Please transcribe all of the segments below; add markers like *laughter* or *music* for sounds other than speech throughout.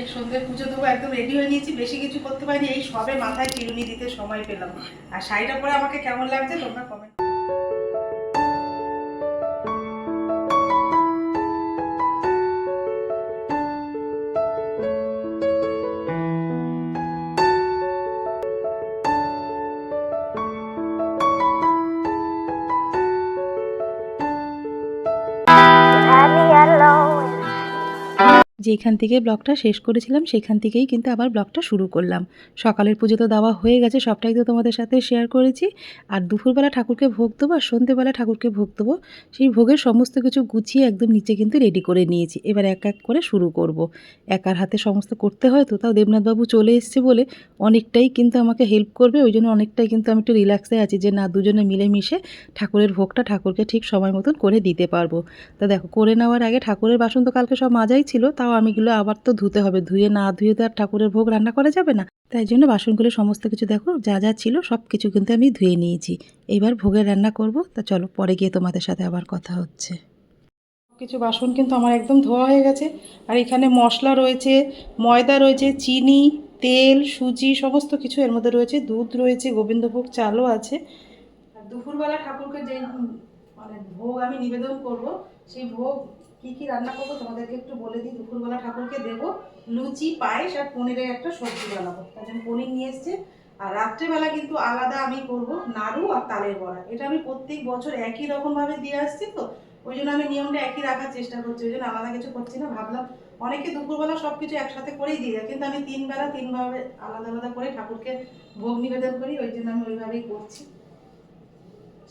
যে সন্ধ্যে পুজো দেবো, একদম রেডি হয়ে নিয়েছি, বেশি কিছু করতে পারিনি, এই সবে মাথায় চিরুনি দিতে সময় পেলাম। আর শাড়িটা পরে আমাকে কেমন লাগছে তোমরা কমেন্ট যেখান থেকে ব্লগটা শেষ করেছিলাম, সেখান থেকেই কিন্তু আবার ব্লগটা শুরু করলাম। সকালের পুজো তো দেওয়া হয়ে গেছে, সবটাই তো তোমাদের সাথে শেয়ার করেছি। আর দুপুরবেলা ঠাকুরকে ভোগ দেবো আর সন্ধ্যেবেলা ঠাকুরকে ভোগ দেবো, সেই ভোগের সমস্ত কিছু গুছিয়ে একদম নিচে কিন্তু রেডি করে নিয়েছি। এবার এক এক করে শুরু করব। একার হাতে সমস্ত করতে হয় তো তাও দেবনাথবাবু চলে এসছে বলে অনেকটাই কিন্তু আমাকে হেল্প করবে, ওই জন্য অনেকটাই কিন্তু আমি একটু রিল্যাক্সে আছি যে না, দুজনে মিলেমিশে ঠাকুরের ভোগটা ঠাকুরকে ঠিক সময় মতন করে দিতে পারব। তা দেখো, করে নেওয়ার আগে ঠাকুরের বাসন তো কালকে সব মাজাই ছিল, তাও আমিগুলো আবার তো ধুতে হবে। ধুয়ে না ধুয়ে তো আর ঠাকুরের ভোগ রান্না করা যাবে না। তাই জন্য বাসনগুলো সমস্ত কিছু দেখো, যা যা ছিল সব কিছু কিন্তু আমি ধুয়ে নিয়েছি। এবার ভোগের রান্না করব। তা চলো, পরে গিয়ে তোমাদের সাথে আবার কথা হচ্ছে। কিছু বাসন কিন্তু আমার একদম ধোয়া হয়ে গেছে। আর এখানে মশলা রয়েছে, ময়দা রয়েছে, চিনি, তেল, সুজি, সমস্ত কিছু এর মধ্যে রয়েছে। দুধ রয়েছে, গোবিন্দভোগ চালও আছে। দুপুরবেলা ঠাকুরকে যে মানে ভোগ আমি নিবেদন করব, সেই ভোগ কি কি রান্না করব তোমাদেরকে একটু বলে দিই। দুপুরবেলা ঠাকুরকে দেবো লুচি, পায়েস আর পনিরের একটা সবজি বানাবো। তার জন্য পনির নিয়ে এসছে। আর রাত্রেবেলা কিন্তু আলাদা আমি করব নাড়ু আর তালের বড়া। এটা আমি প্রত্যেক বছর একই রকমভাবে দিয়ে আসছি তো, ওই জন্য আমি নিয়মটা একই রাখার চেষ্টা করছি, ওই জন্য আলাদা কিছু করছি না। ভাবলাম অনেকে দুপুরবেলা সব কিছু একসাথে করেই দিয়ে দেয় কিন্তু আমি তিনবেলা তিনভাবে আলাদা আলাদা করে ঠাকুরকে ভোগ নিবেদন করি, ওই জন্য আমি ওইভাবেই করছি।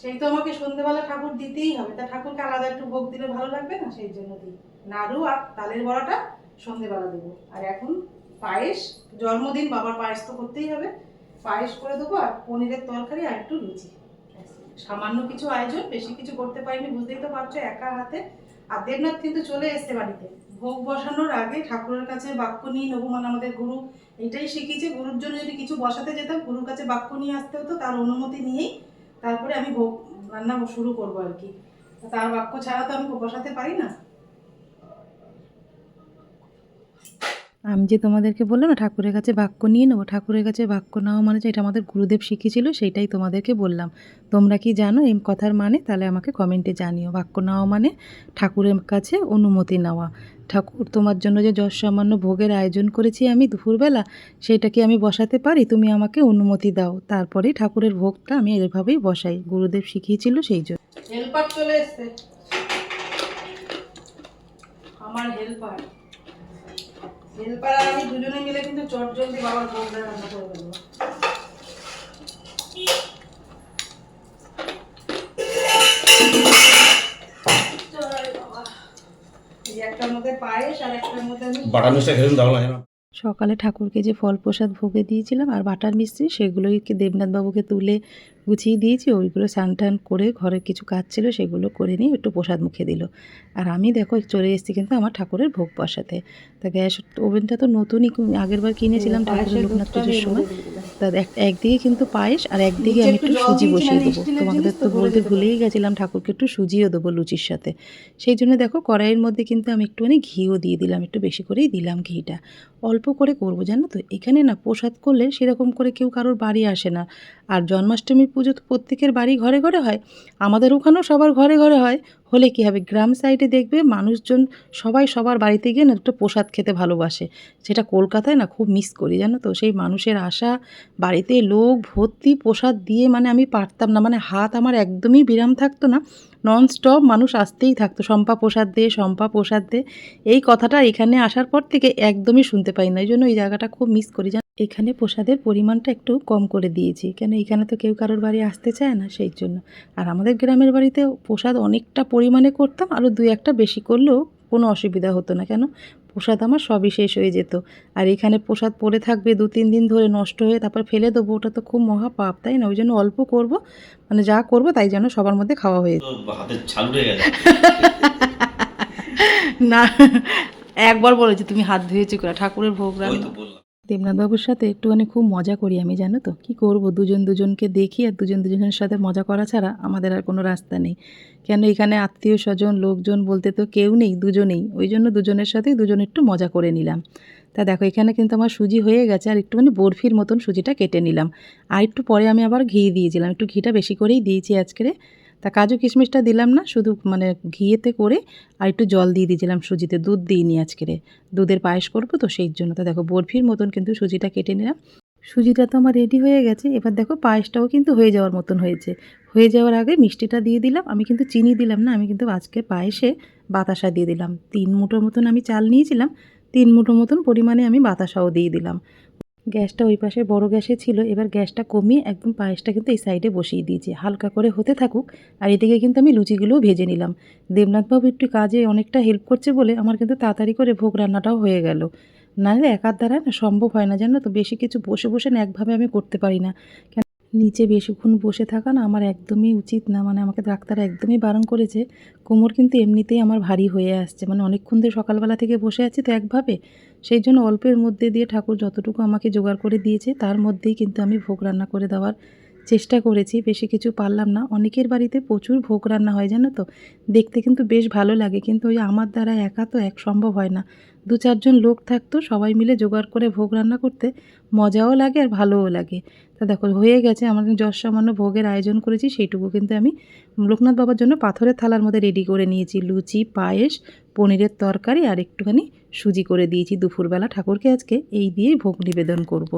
সেই তো আমাকে সন্ধ্যেবেলা ঠাকুর দিতেই হবে। তা ঠাকুরকে আলাদা একটু ভোগ দিলে ভালো লাগবে না? সেই জন্য দিই। নাড়ু আর তালের বড়াটা সন্ধ্যেবেলা দেবো। আর এখন পায়েস, জন্মদিন, বাবার পায়েস তো করতেই হবে। পায়েস করে দেবো আর পনিরের তরকারি আর একটু লুচি। সামান্য কিছু আয়োজন, বেশি কিছু করতে পারিনি, বুঝতেই তো পারছ, একা হাতে। আর দেবনাথ কিন্তু চলে এসছে বাড়িতে। ভোগ বসানোর আগে ঠাকুরের কাছে বাক্য নিয়ে নেব মানে আমাদের গুরু এটাই শিখিয়েছে, গুরুর জন্য যদি কিছু বসাতে যেতাম, গুরুর কাছে বাক্য নিয়ে আসতে হতো, তার অনুমতি নিয়েই তারপরে আমি রান্না শুরু করব আর কি। তার বাক্য ছাড়া তো আমি বসাতে পারি না? আমি যে তোমাদেরকে বললাম না, ঠাকুরের কাছে বাক্য নিয়ে নেব, ঠাকুরের কাছে বাক্য নেওয়া মানে এটা আমাদের গুরুদেব শিখিয়েছিল, সেইটাই তোমাদেরকে বললাম। তোমরা কি জানো এই কথার মানে? তাহলে আমাকে কমেন্টে জানিও। বাক্য নেওয়া মানে ঠাকুরের কাছে অনুমতি নেওয়া। ঠাকুর, তোমার জন্য যে যশ সামান্য ভোগের আয়োজন করেছি আমি দুপুরবেলা, সেটা কি আমি বসাতে পারি? তুমি আমাকে অনুমতি দাও। তারপরেই ঠাকুরের ভোগটা আমি এভাবেই বসাই। গুরুদেব শিখিয়েছিল সেই জন্য। হেল্পার চলে এসছে। আমার হেল্পার। হেল্পার আমি দুজনে মিলে কিন্তু চট জলদি বাবার ভোগটা রান্না করে দেবো। একটার মধ্যে পায়েস আর একটার মধ্যে বাটা মিষ্টি খেলুন দাও না? সকালে ঠাকুরকে যে ফল প্রসাদ ভোগে দিয়েছিলাম আর বাটার মিস্ত্রি সেগুলোই দেবনাথবাবুকে তুলে গুছিয়ে দিয়েছি। ওইগুলো স্নান টান করে ঘরের কিছু কাজ ছিল সেগুলো করে নিয়ে একটু প্রসাদ মুখে দিল। আর আমি দেখো চলে এসেছি কিন্তু আমার ঠাকুরের ভোগ বসাতে। তা গ্যাস ওভেনটা তো নতুনই আগেরবার কিনেছিলাম ঠাকুরের লোকনাথ পুজোর সময়। তা এক- একদিকে কিন্তু পায়েস আর একদিকে আমি একটু সুজি বসিয়ে দেবো। তোমাদের তো বলতে ভুলেই গেছিলাম ঠাকুরকে একটু সুজিও দেবো লুচির সাথে। সেই জন্য দেখো কড়াইয়ের মধ্যে কিন্তু আমি একটুখানি ঘিও দিয়ে দিলাম একটু বেশি করেই দিলাম ঘিটা। অল্প করে করব জানো তো? এখানে না প্রসাদ করলে সেরকম করে কেউ কারোর বাড়ি আসে না। আর জন্মাষ্টমীর পুজো তো প্রত্যেকের বাড়ি ঘরে ঘরে হয়। আমাদের ওখানেও সবার ঘরে ঘরে হয়। হলে কী হবে? গ্রাম সাইডে দেখবে মানুষজন সবাই সবার বাড়িতে গিয়ে না একটু প্রসাদ খেতে ভালোবাসে। সেটা কলকাতায় না খুব মিস করি, জানো তো? সেই মানুষের আশা, বাড়িতে লোক, ভর্তি, প্রসাদ দিয়ে মানে আমি পারতাম না। মানে হাত আমার একদমই বিরাম থাকতো না। নন স্টপ মানুষ আসতেই থাকতো। শম্পা প্রসাদ দে, শম্পা প্রসাদ দে। এই কথাটা এখানে আসার পর থেকে একদমই শুনতে পাই না। এই জন্য এই জায়গাটা খুব মিস করি, জানো এখানে প্রসাদের পরিমাণটা একটু কম করে দিয়েছি। কেন এখানে তো কেউ কারোর বাড়ি আসতে চায় না সেই জন্য। আর আমাদের গ্রামের বাড়িতে প্রসাদ অনেকটা পরিমাণে করতাম আরও দুই একটা বেশি করলেও কোনো অসুবিধা হতো না। কেন? প্রসাদ আমার সবই শেষ হয়ে যেত। আর এখানে প্রসাদ পড়ে থাকবে দু তিন দিন ধরে নষ্ট হয়ে তারপর ফেলে দেবো ওটা তো খুব মহা পাপ তাই না? ওই জন্য অল্প করব। মানে যা করব তাই যেন সবার মধ্যে খাওয়া হয়ে *laughs* না একবার বলেছি তুমি হাত ধুয়েছি করে। ঠাকুরের ভোগ বললাম। দেবনাথবাবুর সাথে একটুখানি খুব মজা করি আমি, জানো তো? কি করব? দুজন দুজনকে দেখি আর দুজন দুজনের সাথে মজা করা ছাড়া আমাদের আর কোনো রাস্তা নেই। কেন এখানে আত্মীয় স্বজন, লোকজন বলতে তো কেউ নেই, দুজনেই। ওই জন্য দুজনের সাথেই দুজন একটু মজা করে নিলাম। তা দেখো, এখানে কিন্তু আমার সুজি হয়ে গেছে আর একটুখানি বরফির মতন সুজিটা কেটে নিলাম। আর একটু পরে আমি আবার ঘি দিয়েছিলাম। একটু ঘিটা বেশি করেই দিয়েছি আজকে তা কাজু কিশমিশটা দিলাম না, শুধু মানে ঘিয়েতে করে আর একটু জল দিয়ে দিয়েছিলাম সুজিতে। দুধ দিইনি আজকেরে দুধের পায়েস করব তো সেই জন্য। তা দেখো বরফির মতন কিন্তু সুজিটা কেটে নিলাম। সুজিটা তো আমার রেডি হয়ে গেছে। এবার দেখো পায়েসটাও কিন্তু হয়ে যাওয়ার মতন হয়েছে। হয়ে যাওয়ার আগে মিষ্টিটা দিয়ে দিলাম। আমি কিন্তু চিনি দিলাম না, আমি কিন্তু আজকে পায়েসে বাতাসা দিয়ে দিলাম। তিন মুঠোর মতন আমি চাল নিয়েছিলাম। তিন মুঠো মতন পরিমাণে আমি বাতাসাও দিয়ে দিলাম। গ্যাসটা ওই পাশে বড় গ্যাসে ছিল, এবার গ্যাসটা কমিয়ে একদম পায়েসটা কিন্তু এই সাইডে বসিয়ে দিয়েছি। হালকা করে হতে থাকুক, আর এদিকে কিন্তু আমি লুচিগুলোও ভেজে নিলাম। দেবনাথবাবু একটু কাজে অনেকটা হেল্প করছে বলে আমার কিন্তু তাড়াতাড়ি করে ভোগ রান্নাটাও হয়ে গেল। নাহলে একার দ্বারা না সম্ভব হয় না, জানো তো? বেশি কিছু বসে বসে না একভাবে আমি করতে পারি না। কেন নিচে বেশিক্ষণ বসে থাকা না আমার একদমই উচিত না মানে আমাকে ডাক্তার একদমই বারণ করেছে। কোমর কিন্তু এমনিতেই আমার ভারী হয়ে আসছে মানে অনেকক্ষণ ধরে সকালবেলা থেকে বসে আছি তো একভাবে। সেই জন্য অল্পের মধ্যে দিয়ে ঠাকুর যতটুকু আমাকে জোগাড় করে দিয়েছে, তার মধ্যেই কিন্তু আমি ভোগ রান্না করে দেওয়ার চেষ্টা করেছি। বেশি কিছু পারলাম না। অনেকের বাড়িতে প্রচুর ভোগ রান্না হয়, জানো তো? দেখতে কিন্তু বেশ ভালো লাগে, কিন্তু ওই আমার দ্বারা একা তো এক সম্ভব হয় না। দু চারজন লোক থাকতো, সবাই মিলে জোগাড় করে ভোগ রান্না করতে মজাও লাগে আর ভালোও লাগে। তা দেখো, হয়ে গেছে আমার যশ সামান্য ভোগের আয়োজন করেছি, সেইটুকু কিন্তু আমি লোকনাথ বাবার জন্য পাথরের থালার মধ্যে রেডি করে নিয়েছি। লুচি, পায়েস, পনিরের তরকারি আর একটুখানি সুজি করে দিয়েছি দুপুরবেলা। ঠাকুরকে আজকে এই দিয়েই ভোগ নিবেদন করব।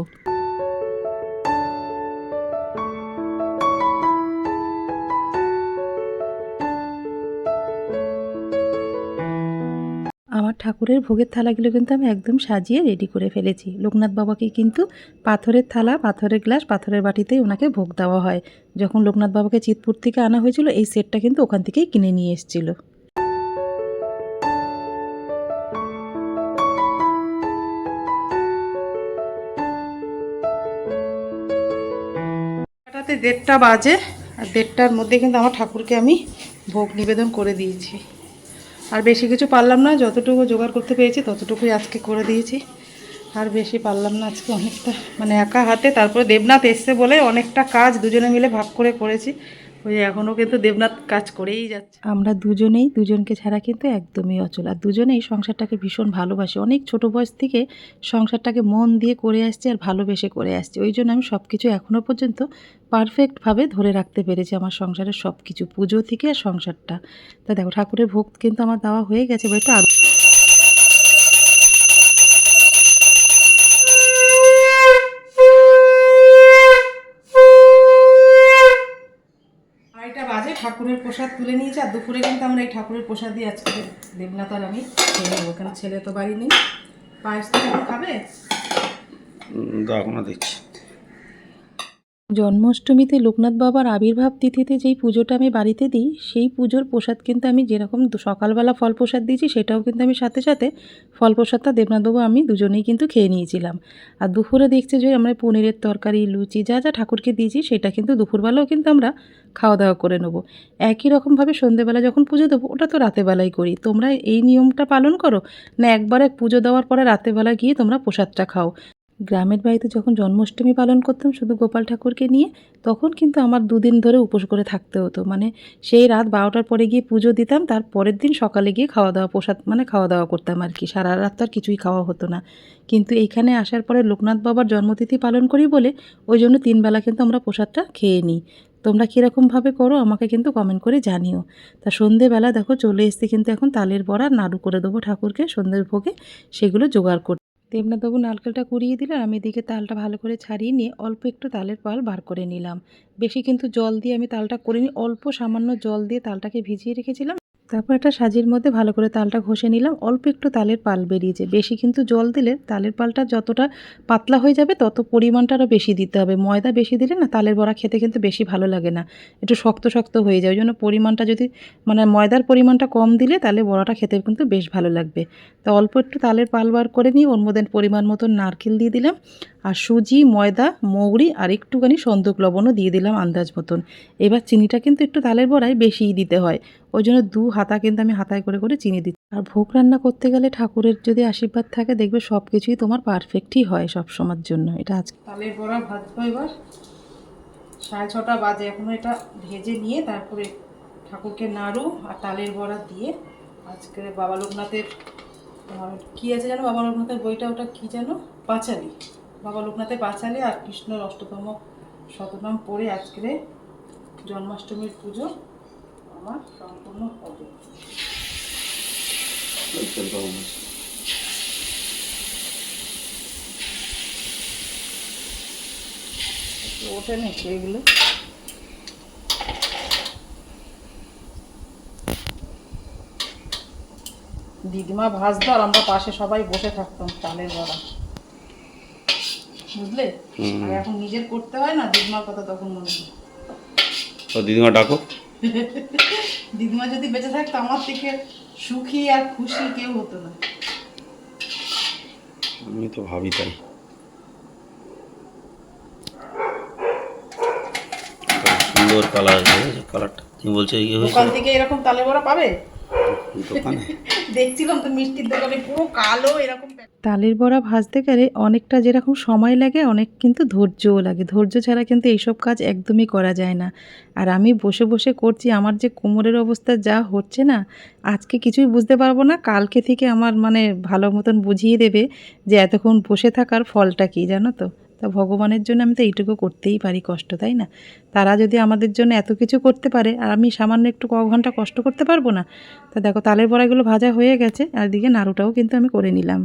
আমার ঠাকুরের ভোগের থালাগুলো কিন্তু আমি একদম সাজিয়ে রেডি করে ফেলেছি। লোকনাথ বাবাকে কিন্তু পাথরের থালা, পাথরের গ্লাস, পাথরের বাটিতেই ওনাকে ভোগ দেওয়া হয়। যখন লোকনাথ বাবাকে চিতপুর থেকে আনা হয়েছিল, এই সেটটা কিন্তু ওখান থেকেই কিনে নিয়ে এসেছিল। এটাতে দেড়টা বাজে, আর দেড়টার মধ্যে কিন্তু আমার ঠাকুরকে আমি ভোগ নিবেদন করে দিয়েছি। আর বেশি কিছু পারলাম না, যতটুকু জোগাড় করতে পেরেছি ততটুকুই আজকে করে দিয়েছি। আর বেশি পারলাম না আজকে অনেকটা। মানে একা হাতে, তারপরে দেবনাথ এসছে বলে অনেকটা কাজ দুজনে মিলে ভাগ করে করেছি। ওই এখনও কিন্তু দেবনাথ কাজ করেই যাচ্ছে। আমরা দুজনেই, দুজনকে ছাড়া কিন্তু একদমই অচল। আর দুজনেই সংসারটাকে ভীষণ ভালোবাসি। অনেক ছোট বয়স থেকে সংসারটাকে মন দিয়ে করে আসছে আর ভালোবেসে করে আসছে। ওই জন্য আমি সব কিছু এখনও পর্যন্ত পারফেক্টভাবে ধরে রাখতে পেরেছি আমার সংসারের সব কিছু পুজো থেকে আর সংসারটা। তা দেখো, ঠাকুরের ভোগ কিন্তু আমার দেওয়া হয়ে গেছে তো ঠাকুরের প্রসাদ তুলে নিয়েছি, আর দুপুরে কিন্তু আমরা এই ঠাকুরের প্রসাদ দিয়ে আজকে দেবনাথ আর আমি খেয়ে নেব। কেন ছেলে তো বাড়ি নেই। পায়েস তো খাবে? দাও না দেখছি জন্মাষ্টমীতে লোকনাথ বাবার আবির্ভাব তিথিতে যেই পুজোটা আমি বাড়িতে দিই, সেই পুজোর প্রসাদ কিন্তু আমি যেরকম সকালবেলা ফল প্রসাদ দিয়েছি, সেটাও কিন্তু আমি সাথে সাথে ফল প্রসাদটা দেবনাথবাবু আমি দুজনেই কিন্তু খেয়ে নিয়েছিলাম। আর দুপুরে দেখছে যে আমরা পনিরের তরকারি, লুচি, যা যা ঠাকুরকে দিয়েছি, সেটা কিন্তু দুপুরবেলাও কিন্তু আমরা খাওয়া দাওয়া করে নেব। একই রকমভাবে সন্ধেবেলা যখন পুজো দেবো, ওটা তো রাতেবেলায় করি। তোমরা এই নিয়মটা পালন করো? না একবারে পুজো দেওয়ার পরে রাতেবেলা গিয়ে তোমরা প্রসাদটা খাও। গ্রামের বাড়িতে যখন জন্মাষ্টমী পালন করতাম শুধু গোপাল ঠাকুরকে নিয়ে, তখন কিন্তু আমার দুদিন ধরে উপোস করে থাকতে হতো। মানে সেই রাত বারোটার পরে গিয়ে পুজো দিতাম, তার পরের দিন সকালে গিয়ে খাওয়া দাওয়া প্রসাদ মানে খাওয়া দাওয়া করতাম আর কি। সারা রাত তো আর কিছুই খাওয়া হতো না। কিন্তু এইখানে আসার পরে লোকনাথ বাবার জন্মতিথি পালন করি বলে ওই জন্য তিনবেলা কিন্তু আমরা প্রসাদটা খেয়ে নিই। তোমরা কীরকমভাবে করো আমাকে কিন্তু কমেন্ট করে জানিও। তা সন্ধেবেলা দেখো চলে এসছে কিন্তু এখন তালের বড়া, নাড়ু করে দেবো ঠাকুরকে, সন্ধ্যের ভোগে সেগুলো জোগাড় করতে। দেবনাথবাবু নারকেলটা কুড়িয়ে দিল আমি এদিকে তালটা ভালো করে ছাড়িয়ে নিয়ে অল্প একটু তালের পাল বার করে নিলাম। বেশি কিন্তু জল দিয়ে আমি তালটা করিনি অল্প সামান্য জল দিয়ে তালটাকে ভিজিয়ে রেখেছিলাম। তারপর একটা সাজির মধ্যে ভালো করে তালটা ঘষে নিলাম। অল্প একটু তালের পাল বেরিয়েছে বেশি কিন্তু জল দিলে তালের পালটা যতটা পাতলা হয়ে যাবে, তত পরিমাণটা আরও বেশি দিতে হবে। ময়দা বেশি দিলে না তালের বড়া খেতে কিন্তু বেশি ভালো লাগে না। একটু শক্ত শক্ত হয়ে যায়। ওই জন্য পরিমাণটা যদি মানে ময়দার পরিমাণটা কম দিলে তাহলে বড়াটা খেতে কিন্তু বেশ ভালো লাগবে। তা অল্প একটু তালের পাল বার করে নিয়ে ওর মধ্যে পরিমাণ মতো নারকেল দিয়ে দিলাম। আর সুজি, ময়দা, মৌরি আর একটুখানি সন্দুক লবণও দিয়ে দিলাম আন্দাজ মতন। এবার চিনিটা কিন্তু একটু তালের বড়ায় বেশিই দিতে হয়। ওই জন্য দু হাতা কিন্তু আমি হাতায় করে করে চিনি দিচ্ছি। আর ভোগ রান্না করতে গেলে ঠাকুরের যদি আশীর্বাদ থাকে, দেখবে সব কিছুই তোমার পারফেক্টই হয় সব সময়ের জন্য। এটা আজকে তালের বড়া ভাজবো এবার। সাড়ে ছটা বাজে। এখনও এটা ভেজে নিয়ে তারপরে ঠাকুরকে নাড়ু আর তালের বড়া দিয়ে আজকে বাবা লোকনাথের কী আছে জানো বাবা লোকনাথের বইটা, ওটা কী জানো পাঁচালি। বাবা লোকনাথের পাঁচালি আর কৃষ্ণর অষ্টতম শতনাম পড়ে আজকে জন্মাষ্টমীর পুজো। আমার সম্পূর্ণ হবে ওঠে এগুলো। দিদিমা ভাজতো আর আমরা পাশে সবাই বসে থাকতাম চালের বড়া। বুঝলে? আর এখন নিজের করতে হয় না দিদিমার কথা তখন মনে হয় তো দিদিমা ডাকো। *laughs* দিদিমা যদি বেঁচে থাকতো আমার থেকে সুখী আর খুশি কেউ হতো না। আমি তো ভাবি তাই। সুন্দর কালার আছে কালারটা তুমি বলছো এই হয়েছে? দোকান থেকে এরকম তালের বড়া পাবে? দোকানে? *laughs* দেখছিলাম তো মিষ্টির দোকানে পুরো কালো এরকম তালের বড়া ভাজতে গেলে অনেকটা যেরকম সময় লাগে অনেক কিন্তু ধৈর্যও লাগে। ধৈর্য ছাড়া কিন্তু এইসব কাজ একদমই করা যায় না। আর আমি বসে বসে করছি আমার যে কোমরের অবস্থা যা হচ্ছে না আজকে কিছুই বুঝতে পারব না। কালকে থেকে আমার মানে ভালো মতন বুঝিয়ে দেবে যে এতক্ষণ বসে থাকার ফলটা কী জানো তো? তা ভগবানের জন্য আমি তো এইটুকু করতেই পারি কষ্ট, তাই না? তারা যদি আমাদের জন্য এত কিছু করতে পারে, আর আমি সামান্য একটু ক ঘণ্টা কষ্ট করতে পারব না? তা দেখো তালের বড়াইগুলো ভাজা হয়ে গেছে, আর দিকে নাড়ুটাও কিন্তু আমি করে নিলাম।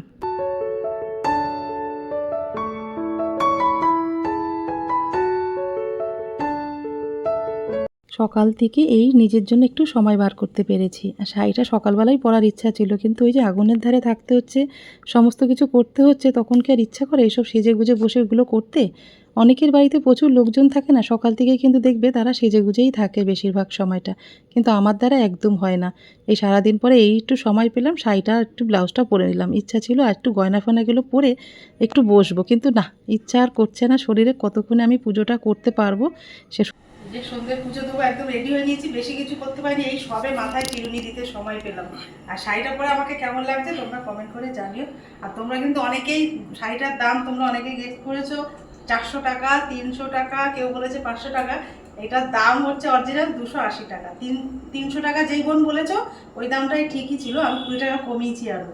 সকাল থেকে এই নিজের জন্য একটু সময় বার করতে পেরেছি। আর শাড়িটা সকালবেলায় পরার ইচ্ছা ছিল, কিন্তু ওই যে আগুনের ধারে থাকতে হচ্ছে, সমস্ত কিছু করতে হচ্ছে, তখন কি আর ইচ্ছা করে এসব সেজে গুজে বসে ওগুলো করতে? অনেকের বাড়িতে প্রচুর লোকজন থাকে না, সকাল থেকে কিন্তু দেখবে তারা সেজে গুজেই থাকে বেশিরভাগ সময়টা। কিন্তু আমার দ্বারা একদম হয় না। এই সারাদিন পরে এই একটু সময় পেলাম, শাড়িটা, একটু ব্লাউজটা পরে নিলাম। ইচ্ছা ছিল আর একটু গয়না ফয়নাগুলো পরে একটু বসবো, কিন্তু না, ইচ্ছা আর করছে না শরীরে কতক্ষণে আমি পুজোটা করতে পারব, সে যে সন্ধ্যে পুজো দেবো, একদম রেডি হয়ে নিয়েছি, বেশি কিছু করতে পারিনি, এই সবে মাথায় চিরুনি দিতে সময় পেলাম। আর শাড়িটা পরে আমাকে কেমন লাগছে তোমরা কমেন্ট করে জানিও। আর তোমরা কিন্তু অনেকেই শাড়িটার দাম তোমরা অনেকেই গেস করেছ, চারশো টাকা, তিনশো টাকা, কেউ বলেছে পাঁচশো টাকা। এটার দাম হচ্ছে অরিজিনাল দুশো আশি টাকা। তিন, তিনশো টাকা যেই বোন বলেছ, ওই দামটাই ঠিকই ছিল, আমি কুড়ি টাকা কমিয়েছি আরও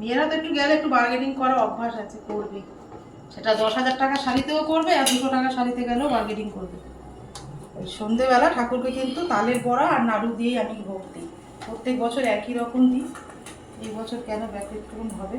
মেয়েরা তো একটু গেলে একটু বার্গেনিং করার অভ্যাস আছে, করবে। সেটা দশ হাজার টাকা শাড়িতেও করবে আর দুশো টাকা শাড়িতে গেলেও বার্গেনিং করবে। ওই সন্ধেবেলা ঠাকুরকে কিন্তু তালের বড়া আর নাড়ু দিয়েই আমি ভোগ দিই। প্রত্যেক বছর একই রকম দিই। এই বছর কেন ব্যতিক্রম হবে?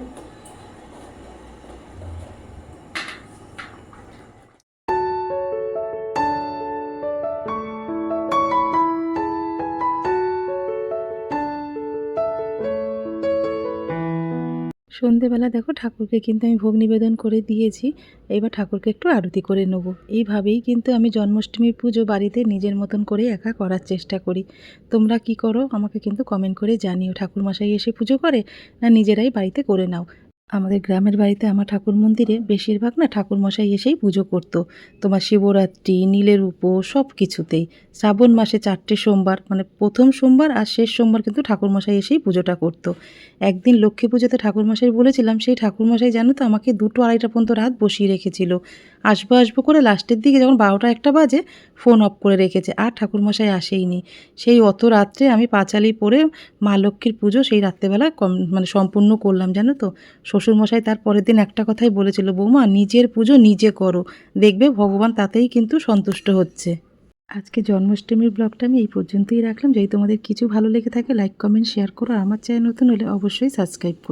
সন্ধেবেলা দেখো ঠাকুরকে কিন্তু আমি ভোগ নিবেদন করে দিয়েছি, এবার ঠাকুরকে একটু আরতি করে নেব। এইভাবেই কিন্তু আমি জন্মাষ্টমীর পুজো বাড়িতে নিজের মতন করে একা করার চেষ্টা করি। তোমরা কি করো আমাকে কিন্তু কমেন্ট করে জানিও। ঠাকুরমশাই এসে পুজো করে না নিজেরাই বাড়িতে করে নাও? আমাদের গ্রামের বাড়িতে আমার ঠাকুর মন্দিরে বেশিরভাগ না ঠাকুরমশাই এসেই পুজো করতো। তোমার শিবরাত্রি, নীলের উপোস সব কিছুতেই শ্রাবণ মাসে চারটে সোমবার মানে প্রথম সোমবার আর শেষ সোমবার কিন্তু ঠাকুরমশাই এসেই পুজোটা করতো। একদিন লক্ষ্মী পুজোতে ঠাকুরমশাই বলেছিলাম, সেই ঠাকুরমশাই জানো তো আমাকে দুটো আড়াইটা পর্যন্ত রাত বসিয়ে রেখেছিল। আসব আসব করে লাস্টের দিকে যখন বারোটা একটা বাজে ফোন অফ করে রেখেছে। আর ঠাকুরমশাই আসেইনি। সেই অত রাত্রে আমি পাঁচালি পরে মা লক্ষ্মীর পুজো সেই রাত্রেবেলা কম মানে সম্পূর্ণ করলাম, জানো তো? শ্বশুরমশাই তার পরের দিন একটা কথাই বলেছিল, বৌমা, নিজের পুজো নিজে করো। দেখবে ভগবান তাতেই কিন্তু সন্তুষ্ট হচ্ছে। আজকে জন্মাষ্টমীর ব্লগটা আমি এই পর্যন্তই রাখলাম। যদি তোমাদের কিছু ভালো লেগে থাকে লাইক কমেন্ট শেয়ার করো। আমার চ্যানেল নতুন হলে অবশ্যই সাবস্ক্রাইব করো।